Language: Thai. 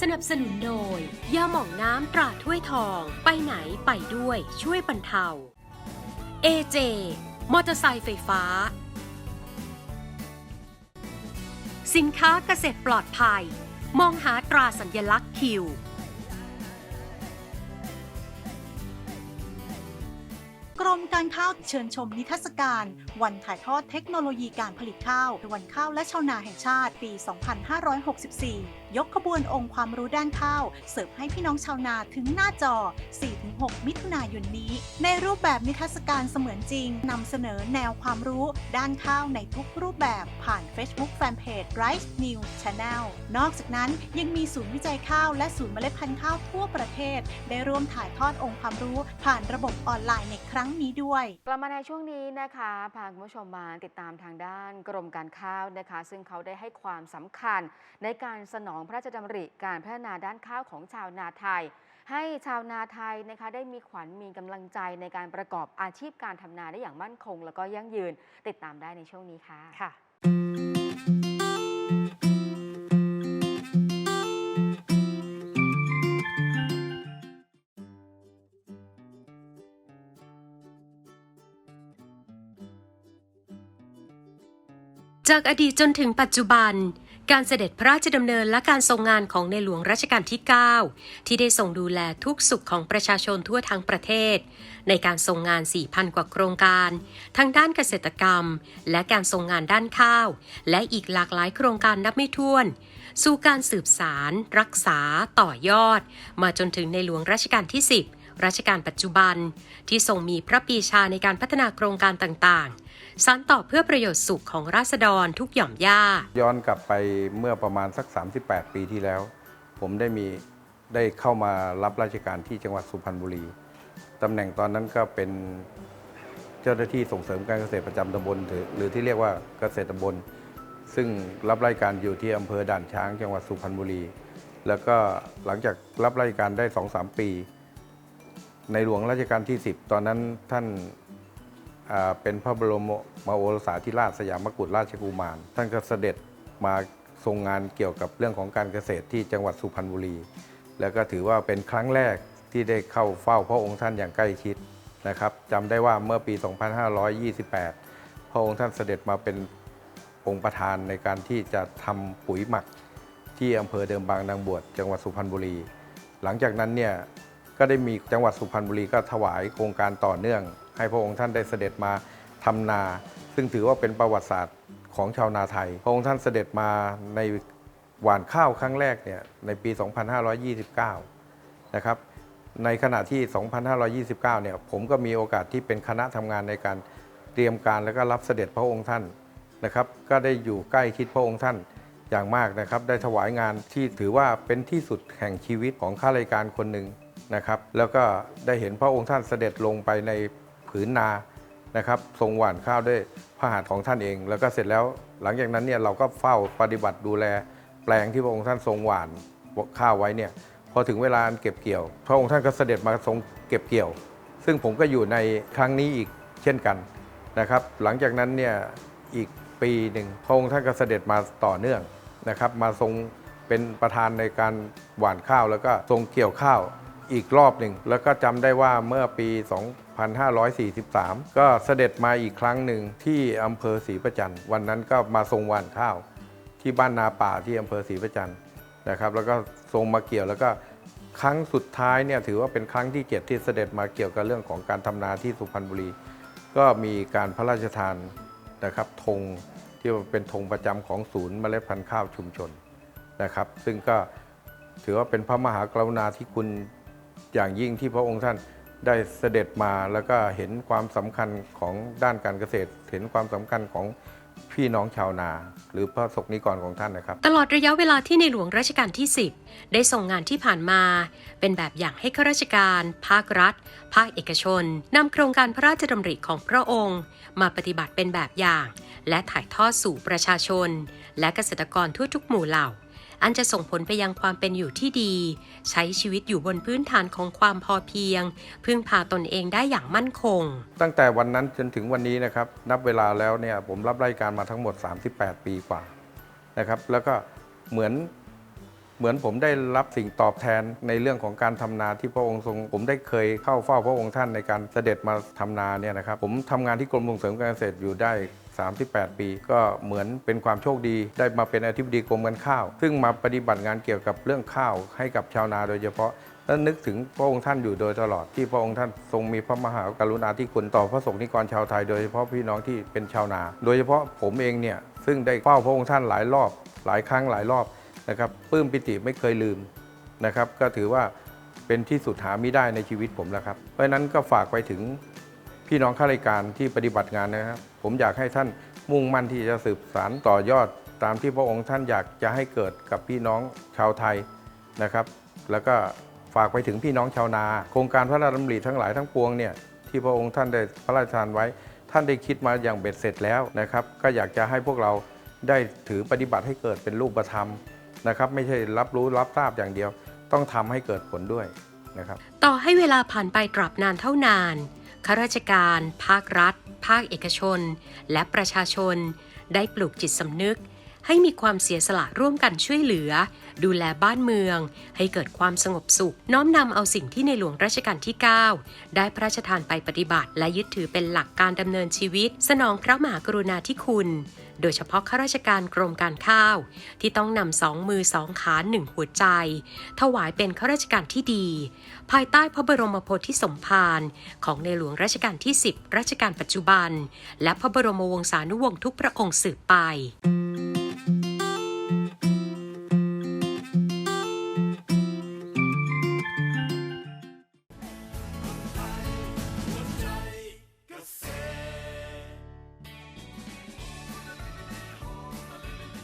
สนับสนุนโดยยาหม่องน้ำตราถ้วยทอง ไปไหนไปด้วยช่วยบรรเทา AJ มอเตอร์ไซค์ไฟฟ้า สินค้าเกษตรปลอดภัย มองหาตราสัญลักษณ์คิว กรมการข้าวเชิญชมนิทรรศการ วันถ่ายทอดเทคโนโลยีการผลิตข้าววันข้าวและชาวนาแห่งชาติปี 2564 ยกขบวนองค์ความรู้ด้านข้าว เสิร์ฟให้พี่น้องชาวนาถึงหน้าจอ 4-6 มิถุนายนนี้ ในรูปแบบนิทรรศการเสมือนจริงนำเสนอแนวความรู้ด้านข้าวในทุกรูปแบบผ่าน Facebook Fanpage Rice News Channel นอกจากนั้นยังมีศูนย์วิจัยข้าวและศูนย์เมล็ดพันธุ์ข้าวทั่วประเทศ ได้ร่วมถ่ายทอดองค์ความรู้ ผ่านระบบออนไลน์ในครั้งนี้ด้วยกลับมาในช่วงนี้นะคะพาคุณผู้ชมมาติดตามทางด้านกรมการข้าวนะคะ ซึ่งเขาได้ให้ความสำคัญในการสนองพระราชดำริการพัฒนาด้านข้าวของชาวนาไทย ให้ชาวนาไทยนะคะได้มีขวัญมีกำลังใจในการประกอบอาชีพการทำนาได้อย่างมั่นคง แล้วก็ยั่งยืนติดตามได้ในช่วงนี้ค่ะค่ะจากอดีตจนถึงปัจจุบัน การเสด็จพระราชดำเนินและการทรงงานของในหลวงรัชกาลที่ 9 ที่ได้ทรงดูแลทุกสุขของประชาชนทั่วทั้งประเทศ ในการทรงงาน 4,000 กว่าโครงการ ทั้งด้านเกษตรกรรม และการทรงงานด้านข้าว และอีกหลากหลายโครงการนับไม่ถ้วน สู่การสืบสาร รักษา ต่อยอด มาจนถึงในหลวงรัชกาลที่ 10รัชกาลปัจจุบัน ที่ทรงมีพระปีชาในการพัฒนาโครงการต่างๆ สานต่อเพื่อประโยชน์สุขของราษฎรทุกหย่อมย่า ย้อนกลับไปเมื่อประมาณสัก 38 ปีที่แล้ว ผมได้มีได้เข้ามารับราชการที่จังหวัดสุพรรณบุรีตำแหน่งตอนนั้นก็เป็นเจ้าหน้าที่ส่งเสริมการเกษตรประจำตำบลหรือที่เรียกว่าเกษตรตำบล ซึ่งรับราชการอยู่ที่อำเภอด่านช้าง จังหวัดสุพรรณบุรี แล้วก็หลังจากรับราชการได้ 2-3 ปี ในหลวงรัชกาลที่ 10 ตอนนั้นท่าน เป็นพระบรมมาโอรสาธิราชสยามกุฎราชกุมาร ท่านก็เสด็จมาทรงงานเกี่ยวกับเรื่องของการเกษตรที่จังหวัดสุพรรณบุรี แล้วก็ถือว่าเป็นครั้งแรกที่ได้เข้าเฝ้าพระองค์ท่านอย่างใกล้ชิดนะครับจำได้ว่าเมื่อปี 2528 พระองค์ท่านเสด็จมาเป็นองค์ประธานในการที่จะทำปุ๋ยหมักที่อำเภอเดิมบางนางบวชจังหวัดสุพรรณบุรี หลังจากนั้นเนี่ยก็ได้มีจังหวัดสุพรรณบุรีก็ถวายโครงการต่อเนื่อง ให้พระองค์ท่านได้เสด็จมาทำนา ซึ่งถือว่าเป็นประวัติศาสตร์ของชาวนาไทย พระองค์ท่านเสด็จมาในหว่านข้าวครั้งแรกเนี่ยในปี 2529 นะครับ ในขณะที่ 2529 เนี่ยผมก็มีโอกาสที่เป็นคณะทำงานในการเตรียมการแล้วก็รับเสด็จพระองค์ท่านนะครับ ก็ได้อยู่ใกล้ชิดพระองค์ท่านอย่างมากนะครับ ได้ถวายงานที่ถือว่าเป็นที่สุดแห่งชีวิตของข้าราชการคนหนึ่งนะครับ แล้วก็ได้เห็นพระองค์ท่านเสด็จลงไปใน ผืนนานะครับทรงหว่านข้าวด้วยพระหัตถ์ของท่านเอง แล้วก็เสร็จแล้วหลังจากนั้นเนี่ยเราก็เฝ้าปฏิบัติดูแลแปลงที่พระองค์ท่านทรงหว่านข้าวไว้เนี่ยพอถึงเวลาเก็บเกี่ยว พระองค์ท่านก็เสด็จมาทรงเก็บเกี่ยว ซึ่งผมก็อยู่ในครั้งนี้อีกเช่นกันนะครับ หลังจากนั้นเนี่ยอีกปีหนึ่งพระองค์ท่านก็เสด็จมาต่อเนื่องนะครับ มาทรงเป็นประธานในการหว่านข้าวแล้วก็ทรงเกี่ยวข้าว อีกรอบหนึ่ง แล้วก็จำได้ว่าเมื่อปี 2543 ก็เสด็จมาอีกครั้งหนึ่งที่อำเภอศรีประจันทร์วันนั้นก็มาทรงหว่านข้าว ที่บ้านนาป่าที่อำเภอศรีประจันทร์นะครับ แล้วก็ทรงมาเกี่ยวแล้วก็ครั้งสุดท้ายเนี่ยถือว่าเป็นครั้งที่เจ็ดที่เสด็จมาเกี่ยวกับเรื่องของการทำนาที่สุพรรณบุรี ก็มีการพระราชทานนะครับธงที่เป็นธงประจำของศูนย์เมล็ดพันธุ์ข้าวชุมชนนะครับ ซึ่งก็ถือว่าเป็นพระมหากรุณาธิคุณ อย่างยิ่งที่พระองค์ท่านได้เสด็จมาแล้วก็เห็นความสำคัญของด้านการเกษตร เห็นความสำคัญของพี่น้องชาวนา หรือพระสกนิกรของท่านนะครับ ตลอดระยะเวลาที่ในหลวงรัชกาลที่ 10 ได้ส่งงานที่ผ่านมา เป็นแบบอย่างให้ข้าราชการ ภาครัฐ ภาคเอกชนนำโครงการพระราชดำริของพระองค์ มาปฏิบัติเป็นแบบอย่าง และถ่ายทอดสู่ประชาชน และเกษตรกรทั่วทุกหมู่เหล่า อันจะส่งผลไปยังความเป็นอยู่ที่ดี ใช้ชีวิตอยู่บนพื้นฐานของความพอเพียง พึ่งพาตนเองได้อย่างมั่นคง ตั้งแต่วันนั้นจนถึงวันนี้นะครับ นับเวลาแล้วเนี่ยผมรับรายการมาทั้งหมด 38 ปีกว่านะครับ แล้วก็เหมือนเหมือนผมได้รับสิ่งตอบแทนในเรื่องของการทำนาที่พระองค์ทรง ผมได้เคยเข้าเฝ้าพระองค์ท่านในการเสด็จมาทำนาเนี่ยนะครับ ผมทำงานที่กรมส่งเสริมการเกษตรอยู่ได้ 38 ปี ก็เหมือนเป็นความโชคดี ได้มาเป็นอธิบดีกรมการข้าว ซึ่งมาปฏิบัติงานเกี่ยวกับเรื่องข้าวให้กับชาวนาโดยเฉพาะและนึกถึงพระองค์ท่านอยู่โดยตลอดที่พระองค์ท่านทรงมีพระมหากรุณาธิคุณต่อพระสงฆ์นิกรชาวไทย โดยเฉพาะพี่น้องที่เป็นชาวนา โดยเฉพาะผมเองเนี่ยซึ่งได้เฝ้าพระองค์ท่านหลายรอบ หลายครั้งหลายรอบนะครับปลื้มปิติไม่เคยลืมนะครับ ก็ถือว่าเป็นที่สุดหาไม่ได้ในชีวิตผมแล้วครับ เพราะฉะนั้นก็ฝากไปถึง พี่น้องข้าราชการที่ปฏิบัติงานนะครับ ผมอยากให้ท่านมุ่งมั่นที่จะสืบสานต่อยอดตามที่พระองค์ท่านอยากจะให้เกิดกับพี่น้องชาวไทยนะครับ แล้วก็ฝากไปถึงพี่น้องชาวนา โครงการพระราชดำริทั้งหลายทั้งปวงเนี่ยที่พระองค์ท่านได้พระราชทานไว้ ท่านได้คิดมาอย่างเบ็ดเสร็จแล้วนะครับ ก็อยากจะให้พวกเราได้ถือปฏิบัติให้เกิดเป็นรูปธรรมนะครับ ไม่ใช่รับรู้รับทราบอย่างเดียว ต้องทำให้เกิดผลด้วยนะครับ ต่อให้เวลาผ่านไปตราบนานเท่านาน ข้าราชการ ภาครัฐ ภาคเอกชน และประชาชน ได้ปลูกจิตสำนึก ให้มีความเสียสละร่วมกันช่วยเหลือ ดูแลบ้านเมือง ให้เกิดความสงบสุข น้อมนำเอาสิ่งที่ในหลวงรัชกาลที่ 9 ได้พระราชทานไปปฏิบัติ และยึดถือเป็นหลักการดำเนินชีวิต สนองพระมหากรุณาธิคุณ โดยเฉพาะข้าราชการกรมการข้าว ที่ต้องนำสองมือสองขาหนึ่งหัวใจ ถวายเป็นข้าราชการที่ดี ภายใต้พระบรมโพธิสมภารของในหลวงรัชกาลที่ 10 รัชกาลปัจจุบัน และพระบรมวงศานุวงศ์ทุกพระองค์สืบไป